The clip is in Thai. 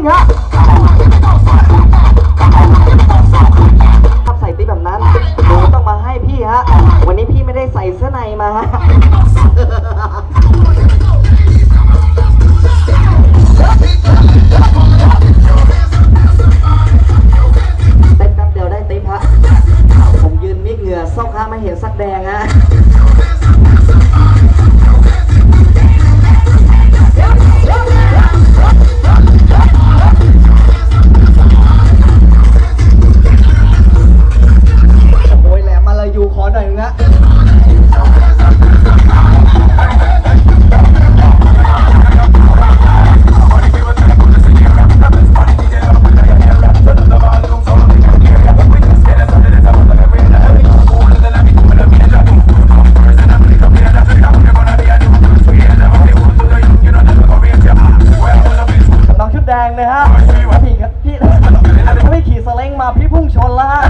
นึ่งฮะทับใส่ติ๊บแบบนั้นหนูต้องมาให้พี่ฮะ วันนี้พี่ไม่ได้ใส่เสื้อในมาฮะเต้นแป๊บเดียวได้ติ๊บฮะผมยืนมิกเหงื่อซอกฮะไม่เห็นสักแดงฮะ หน่อยนึงฮะแดงเลยฮะพี่พี่ถ้าพี่ขี่สเล้งมาพี่พุ่งชนแล้วฮะ